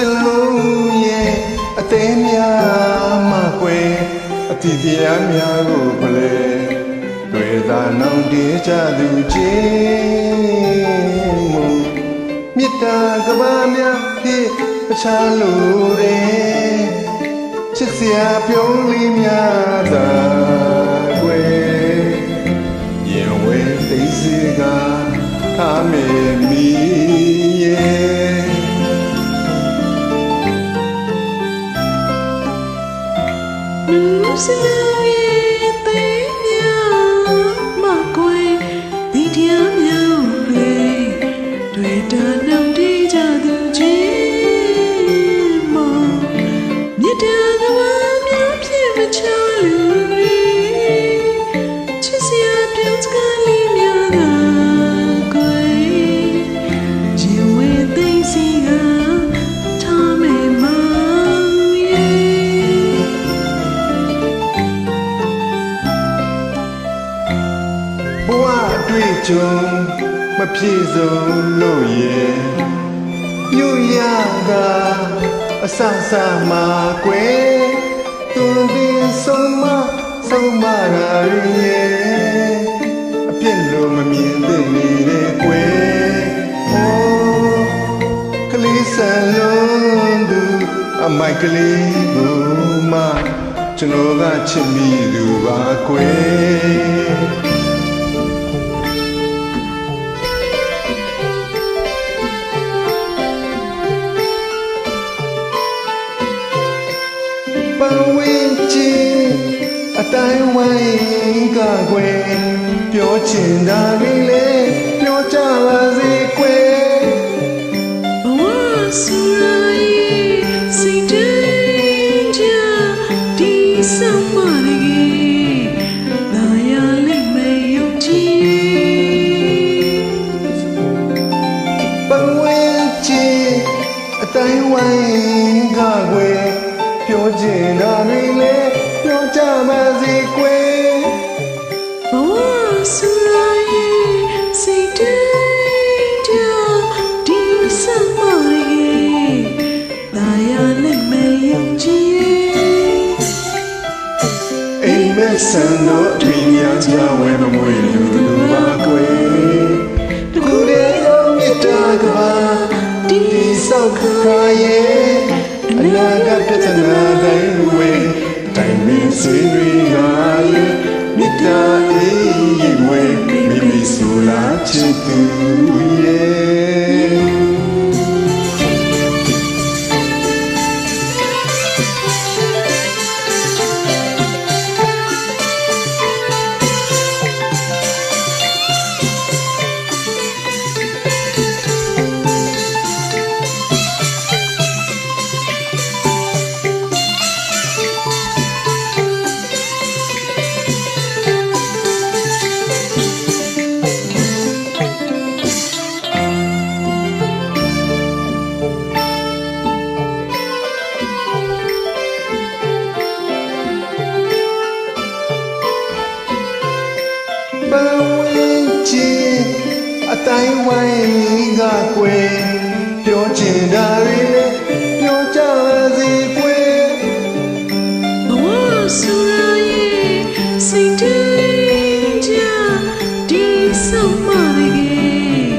စလုံးရဲ့အသေးများမှကွယ်အတိတရားများကိုဖလဲတွေ့သာနောင်တည်ကြသူချင်းမူမေတ္တာကဘာများဖြစ်အခြားလိုတဲ့ချစ်စရာပြုံးလေးများ လူ ဘဝအတွေ့အကြုံမပြည့်စုံလို့ရဲ့မြို့ရကအဆအဆမှာကွယ်တွင်တင်ဆုံးမဆုံးမရာရဲ့အပြစ်လို့မမြင်သင့်နေတဲ့ကွယ်ဟောကလေးဆန်လုံးသူအမိုက်ကလေးကိုမှကျွန်တော်ကချစ်မိသူပါကွယ် ပဝင်းချင်အတိုင်းဝိုင်းကကွယ်ပြောချင်တာလေးလေပြောကြပါစေ အိမ်မက်ဆန်တို့အထင်များကြဝဲမမွေလူလူပါကွယ်တကူတဲ့ရောမြတ်တာကပါဒီဆောက်ခါရဲ့အနာဂတ်ပြဿနာတိုင်းဝဲတိုင်းမင်းဆွေးနွေးပါရဲ့မြတ်တာအေးဝဲမိမိဆိုလာချစ်သူ တိုင်းဝိုင်းကကွယ်ပြောချင်တာတွေလည်းပြောကြပါစေကွယ်ဘဝဆူရိုင်းစိတ်တိုင်းကြဒီဆောင်မလေး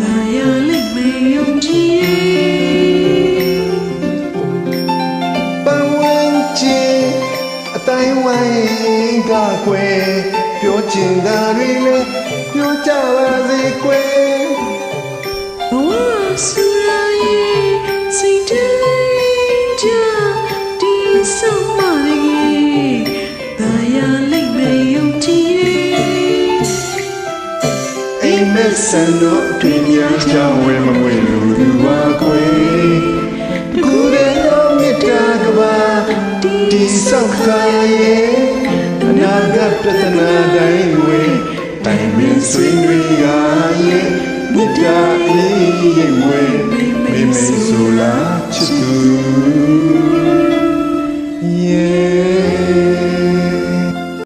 လာရလိမ့်မယ်ယုံကြည်ပဝင်းချင်အ တိုင်းဝိုင်းကကွယ်ပြောချင်တာတွေလည်းပြောကြပါစေကွယ်ဘဝဆူရိုင်းစိတ်တိုင်းကြဒီဆောင်မလေးလာရလိမ့်မယ်ယုံကြည်အိမ်မက်ဆန်တို့အထင်များကြဝဲမမွေလူလူပါကွယ် ဆောက်ခါရဲ့အနာဂတ်ပြဿနာတိုင်းဝဲတိုင်းမင်းဆွေးနွေးရရဲ့မြတ်တာအေးရဲ့ဝဲမိမိဆိုလာချစ်သူ Yeah